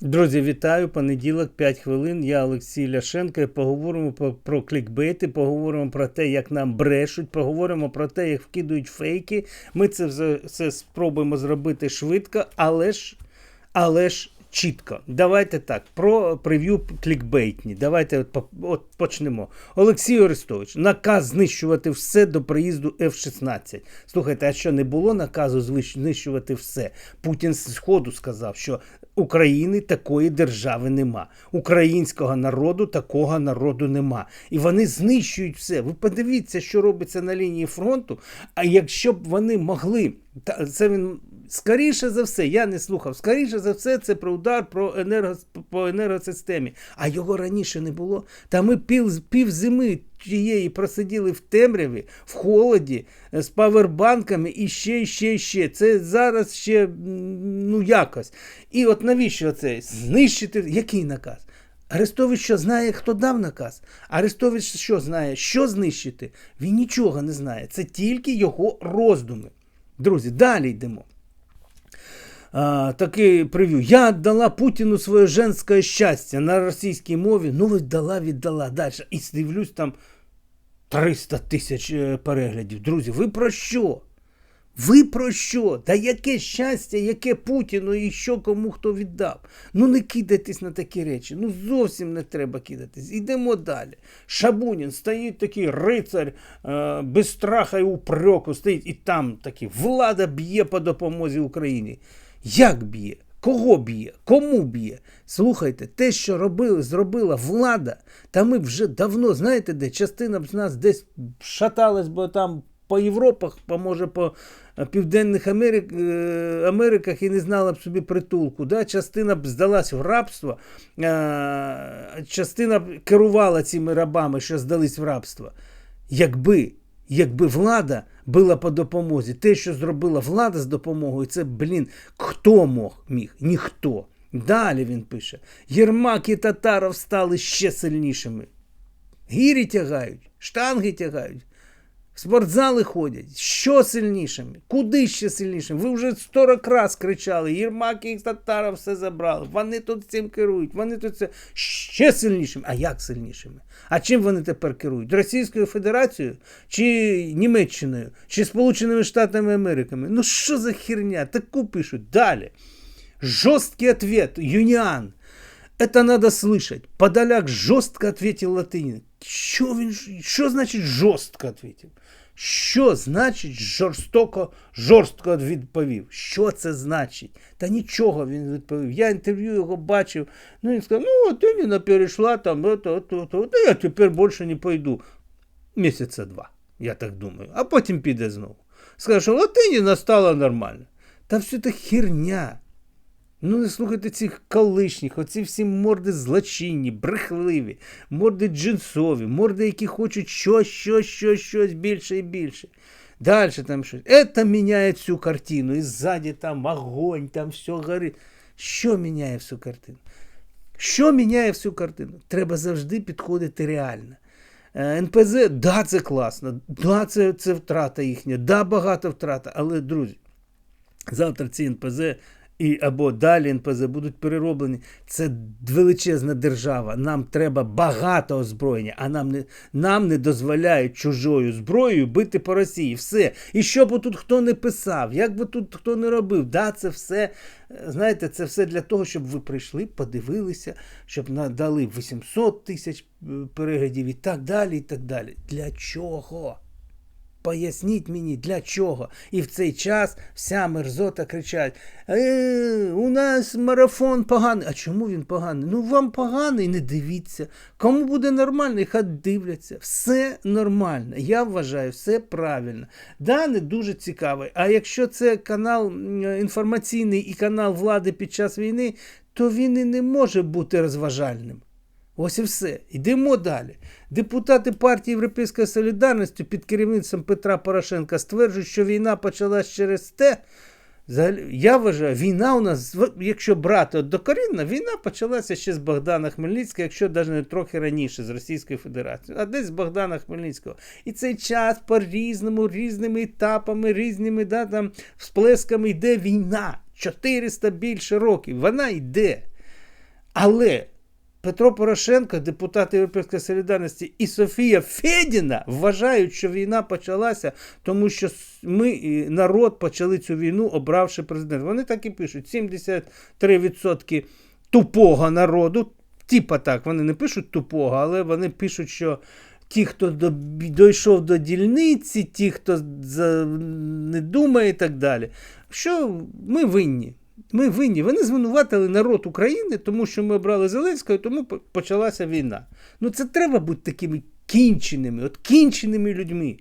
Друзі, вітаю! Понеділок, 5 хвилин. Я Олексій Ляшенко. і Поговоримо про, про клікбейти, поговоримо про те, як нам брешуть, поговоримо про те, як вкидують фейки. Ми це все, спробуємо зробити швидко, але ж, але ж чітко. Давайте так. Про прев'ю клікбейтні. Давайте от, от почнемо. Олексій Орестович, наказ знищувати все до приїзду F-16. Слухайте, а що не було наказу знищувати все? Путін з сходу сказав, що України такої держави нема. Українського народу такого народу нема. І вони знищують все. Ви подивіться, що робиться на лінії фронту. А якщо б вони могли, це він скоріше за все, я не слухав. Скоріше за все, це про удар про енерго, по енергосистемі. А його раніше не було. Та ми пів, пів зими тієї просиділи в темряві, в холоді, е, з павербанками і ще, і ще, ще. Це зараз ще ну якось. І от навіщо це? Знищити який наказ? Арестович що знає, хто дав наказ? Арестович що знає, що знищити? Він нічого не знає. Це тільки його роздуми. Друзі, далі йдемо. А, такий прев'ю. Я віддала Путіну своє женське щастя на російській мові. Ну, віддала, віддала. Далі. І дивлюсь там 300 тисяч е, переглядів. Друзі, ви про що? Ви про що? Та яке щастя, яке Путіну і що кому хто віддав? Ну не кидайтесь на такі речі. Ну зовсім не треба кидатись. Ідемо далі. Шабунін стоїть такий рицар е, без страха і упреку, стоїть і там такий влада б'є по допомозі Україні. Як б'є? Кого б'є? Кому б'є? Слухайте, те, що робили, зробила влада, та ми вже давно, знаєте де, частина б з нас десь шаталась, бо там по Європах, може по е, Південних Америк, е, Америках і не знала б собі притулку. Да? Частина б здалась в рабство, е, частина б керувала цими рабами, що здались в рабство. Якби, якби влада була по допомозі, те, що зробила влада з допомогою, це, блін, хто мог міг? Ніхто. Далі він пише: Єрмак і Татаров стали ще сильнішими. Гірі тягають, штанги тягають. Спортзали ходять. Що сильнішими? Куди ще сильнішими? Ви вже 40 раз кричали, Єрмак і Татаров все забрали. Вони тут цим керують, вони тут це ще сильнішими. А як сильнішими? А чим вони тепер керують? Російською Федерацією чи Німеччиною, чи Сполученими Штатами Америками? Ну що за херня? Таку пишуть. Далі. Жесткий ответ. Юниан. Это надо слышать. Подоляк жорстко ответил Латинин. Що він що значить жорстко відповів? Що значить жорстоко, жорстко відповів? Що це значить? Та нічого він відповів. Я інтерв'ю його бачив. Ну він сказав, ну от Ніна перейшла там, от, от, от, от, я тепер більше не пойду. Місяця два, я так думаю. А потім піде знову. Скаже, що Латиніна стала нормально. Та все це херня. Ну, не слухайте цих колишніх, оці всі морди злочинні, брехливі, морди джинсові, морди, які хочуть щось, щось, щось, щось більше і більше. Далі там щось. Это міняє всю картину. І ззаді там огонь, там все горить. Що міняє всю картину? Що міняє всю картину? Треба завжди підходити реально. Е, НПЗ, да, це класно, да, це, це втрата їхня, да, багато втрата. Але, друзі, завтра ці НПЗ і або далі НПЗ будуть перероблені. Це величезна держава. Нам треба багато озброєння, а нам не, нам не дозволяють чужою зброєю бити по Росії. Все. І що б тут хто не писав, як би тут хто не робив, да, це все, е, знаєте, це все для того, щоб ви прийшли, подивилися, щоб надали 800 тисяч е, переглядів і так далі. і так далі. Для чого? Поясніть мені, для чого? І в цей час вся мерзота кричать: е, у нас марафон поганий. А чому він поганий? Ну вам поганий, не дивіться. Кому буде нормально, хай дивляться. Все нормально. Я вважаю, все правильно. Да, не дуже цікавий. А якщо це канал інформаційний і канал влади під час війни, то він і не може бути розважальним. Ось і все. Йдемо далі. Депутати партії Європейської солідарності під керівництвом Петра Порошенка стверджують, що війна почалась через те. Я вважаю, війна у нас, якщо брати докорінно, війна почалася ще з Богдана Хмельницького, якщо навіть не трохи раніше з Російської Федерації, а десь з Богдана Хмельницького. І цей час по-різному, різними етапами, різними да, там, всплесками йде війна. 400 більше років. Вона йде. Але Петро Порошенко, депутат Європейської солідарності і Софія Федіна вважають, що війна почалася, тому що ми, народ, почали цю війну, обравши президента. Вони так і пишуть: 73% тупого народу. Типа так, вони не пишуть тупого, але вони пишуть, що ті, хто до, дійшов до дільниці, ті, хто за, не думає і так далі. Що ми винні. Ми винні. Вони звинуватили народ України, тому що ми обрали Зеленського, і тому почалася війна. Ну це треба бути такими кінченими, от кінченими людьми.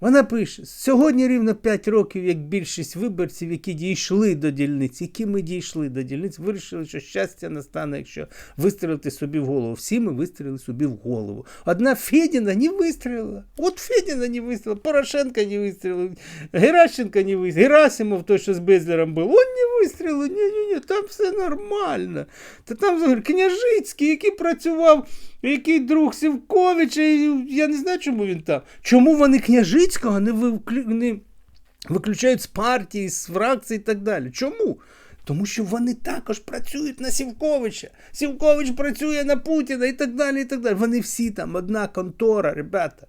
Вона пише: сьогодні рівно 5 років, як більшість виборців, які дійшли до дільниць, які ми дійшли до дільниць, вирішили, що щастя настане, якщо вистрілити собі в голову. Всі ми вистрілили собі в голову. Одна Федіна не вистрілила. От Федіна не вистрілила, Порошенко не вистрілив, Геращенко не вистрілив, Герасимов, той, що з Безлером був, он не вистрілив. Ні, ні, ні, там все нормально. Та там Княжицький, який працював який друг Сівковича, я не знаю, чому він там. Чому вони Княжицького не, виклю... не виключають з партії, з фракції і так далі? Чому? Тому що вони також працюють на Сівковича. Сівкович працює на Путіна і так далі. і так далі. Вони всі там одна контора, ребята.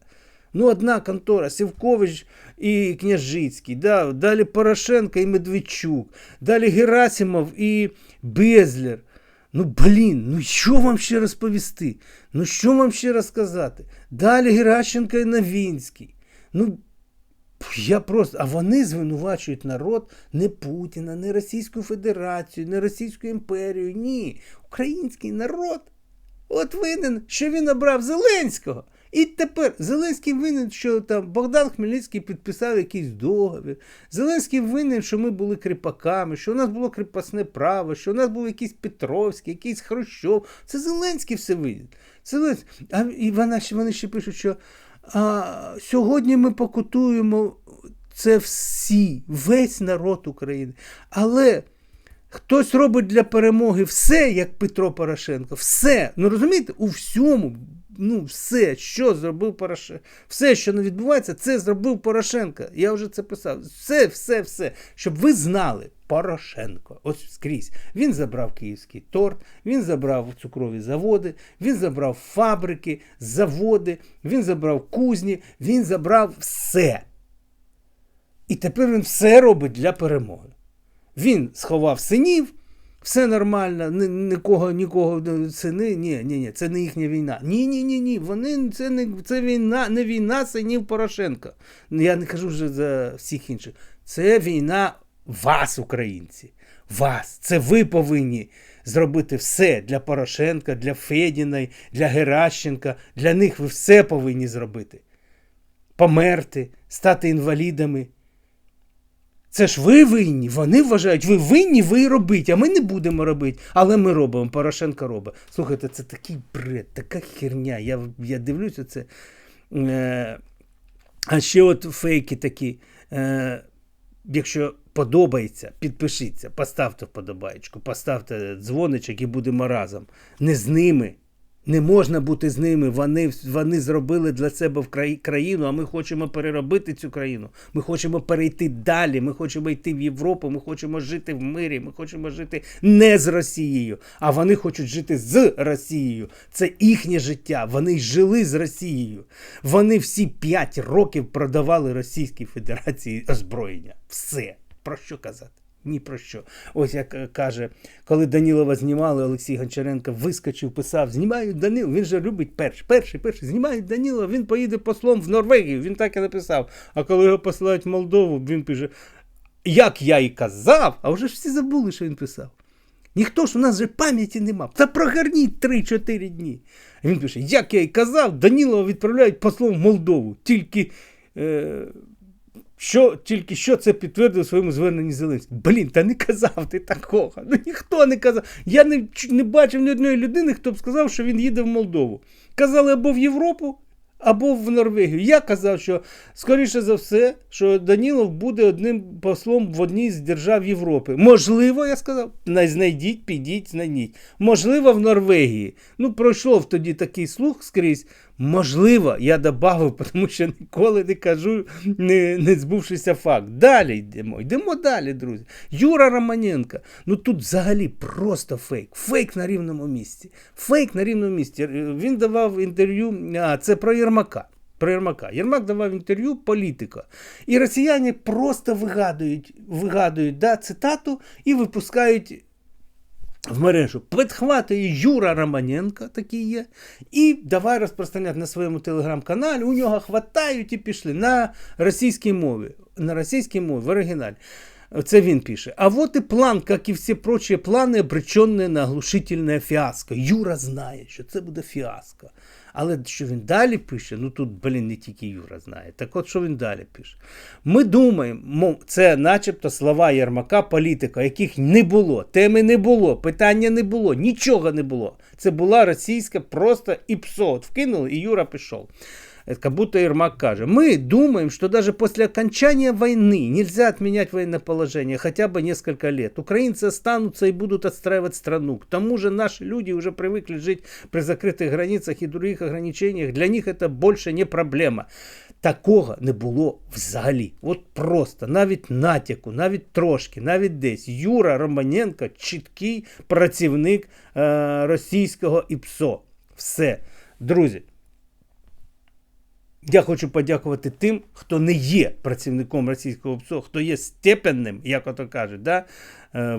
Ну, одна контора, Сівкович і Княжицький, да, далі Порошенко і Медведчук, далі Герасимов і Безлер. Ну, блін, ну що вам ще розповісти? Ну що вам ще розказати? Далі Геращенко і Новінський. Ну, я просто, а вони звинувачують народ не Путіна, не Російську Федерацію, не Російську імперію. Ні. Український народ от винен, що він обрав Зеленського. І тепер Зеленський винен, що там Богдан Хмельницький підписав якийсь договір. Зеленський винен, що ми були кріпаками, що у нас було кріпосне право, що у нас був якийсь Петровський, якийсь Хрущов. Це Зеленський все винен. Зеленський. А і вона вони ще пишуть, що а, сьогодні ми покутуємо це всі, весь народ України. Але хтось робить для перемоги все, як Петро Порошенко. Все. Ну розумієте, у всьому. Ну, все, що зробив Порошенко, все, що не відбувається, це зробив Порошенко. Я вже це писав. Все, все, все. Щоб ви знали, Порошенко. Ось скрізь. Він забрав київський торт, він забрав цукрові заводи, він забрав фабрики, заводи, він забрав кузні, він забрав все. І тепер він все робить для перемоги. Він сховав синів, все нормально, ні- нікого, нікого сини. Ні, ні, ні, це не їхня війна. Ні, ні, ні, ні. Вони це не це війна, не війна синів Порошенка. Ну, Я не кажу вже за всіх інших. Це війна вас, українці. Вас. Це ви повинні зробити все для Порошенка, для Федіної, для Геращенка. Для них ви все повинні зробити. Померти, стати інвалідами. Це ж ви винні. Вони вважають, ви винні, ви робіть, а ми не будемо робити. Але ми робимо. Порошенко робить. Слухайте, це такий бред, така херня. Я, я дивлюся це. Е, а ще от фейки такі. Е, якщо подобається, підпишіться, поставте вподобайку, поставте дзвоничок і будемо разом. Не з ними. Не можна бути з ними. Вони, вони зробили для себе в краї- країну, а ми хочемо переробити цю країну. Ми хочемо перейти далі. Ми хочемо йти в Європу. Ми хочемо жити в мирі. Ми хочемо жити не з Росією, а вони хочуть жити з Росією. Це їхнє життя. Вони жили з Росією. Вони всі 5 років продавали Російській Федерації озброєння. Все. Про що казати? Ні про що. Ось як е, каже, коли Данілова знімали, Олексій Гончаренко вискочив, писав: знімають Данилова. Він же любить перший, перший, перший, знімають Данілова, він поїде послом в Норвегію. Він так і написав. А коли його посилають в Молдову, він пише: Як я і казав, а вже ж всі забули, що він писав. Ніхто ж у нас же пам'яті нема. Та прогорніть 3-4 дні. Він пише: Як я і казав, Данілова відправляють послом в Молдову. Тільки. Е- що тільки що це підтвердив у своєму зверненні Зеленський. Блін, та не казав ти такого. Ну ніхто не казав. Я не, не бачив ні одної людини, хто б сказав, що він їде в Молдову. Казали або в Європу, або в Норвегію. Я казав, що скоріше за все, що Данілов буде одним послом в одній з держав Європи. Можливо, я сказав, най- знайдіть, підіть, знайдіть. Можливо, в Норвегії. Ну, пройшов тоді такий слух скрізь. Можливо, я додав, тому що ніколи не кажу, не, не збувшися факт. Далі йдемо. Йдемо далі, друзі. Юра Романенко. Ну тут взагалі просто фейк. Фейк на рівному місці. Фейк на рівному місці. Він давав інтерв'ю, а це про Єрмака. Про Єрмака. Єрмак давав інтерв'ю політика. І росіяни просто вигадують, вигадують да, цитату і випускають в мережу. Підхватує Юра Романенко, такий є, і давай розпространяти на своєму телеграм-каналі. У нього хватають і пішли на російській мові. На російській мові, в оригіналі. Це він пише. А вот и план, как и все прочие планы, обреченные на оглушительное фіаско. Юра знає, що це буде фіаско. Але що він далі пише, ну тут, блін, не тільки Юра знає. Так от що він далі пише? Ми думаємо, це начебто слова Єрмака, політика, яких не було, теми не було, питання не було, нічого не було. Це була російська просто ІПСО. От вкинули, і Юра пішов. Это как будто Ермак каже, мы думаем, что даже после окончания войны нельзя отменять военное положение хотя бы несколько лет. Украинцы останутся и будут отстраивать страну. К тому же наши люди уже привыкли жить при закрытых границах и других ограничениях. Для них это больше не проблема. Такого не було взагалі. От просто, навіть натяку, навіть трошки, навіть десь. Юра Романенко чіткий працівник е, російського ІПСО. Все. Друзі, я хочу подякувати тим, хто не є працівником російського ПСО, хто є степенним, як ото кажуть, да? Е,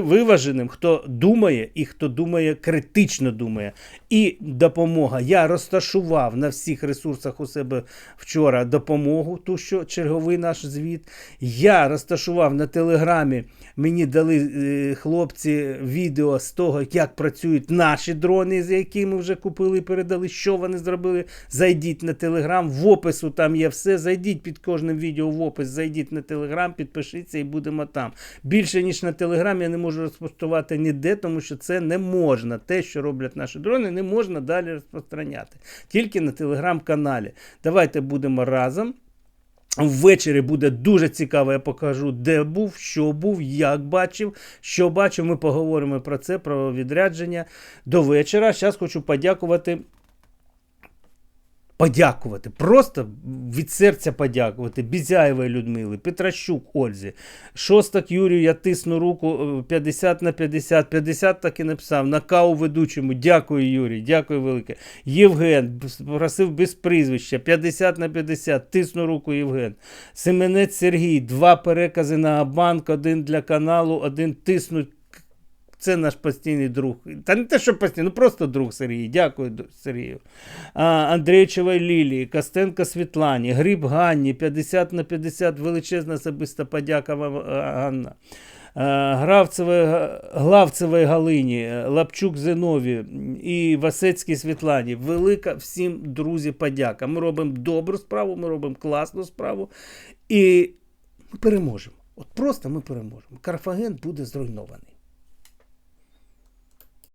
виваженим, хто думає і хто думає, критично думає. І допомога. Я розташував на всіх ресурсах у себе вчора допомогу, ту, що черговий наш звіт. Я розташував на телеграмі, мені дали е, хлопці відео з того, як працюють наші дрони, за які ми вже купили і передали, що вони зробили. Зайдіть на телеграм, в опису там є все. Зайдіть під кожним відео в опис, зайдіть на телеграм, підпишіться і будемо там. Більше ніж на телеграм я не можу розпостувати ніде, тому що це не можна. Те, що роблять наші дрони, не можна далі розпространяти. Тільки на телеграм-каналі. Давайте будемо разом. Ввечері буде дуже цікаво, я покажу, де був, що був, як бачив, що бачив. Ми поговоримо про це, про відрядження до вечора. Зараз хочу подякувати. Подякувати, просто від серця подякувати Бізяєвої Людмили, Петращук Ользі, Шостак Юрію, я тисну руку е, 50 на 50, 50 так і написав, на каву ведучому, дякую Юрій, дякую велике. Євген, просив без прізвища, 50 на 50, тисну руку Євген. Семенець Сергій, два перекази на банк, один для каналу, один тиснуть. Це наш постійний друг. Та не те, що постійний, ну просто друг Сергій. Дякую Сергію. А, Лілії, Костенко Світлані, Гриб Ганні, 50 на 50, величезна особиста подяка вам, Ганна. Главцевої Галині, Лапчук Зинові і Васецькій Світлані. Велика всім, друзі, подяка. Ми робимо добру справу, ми робимо класну справу. І ми переможемо. От просто ми переможемо. Карфаген буде зруйнований.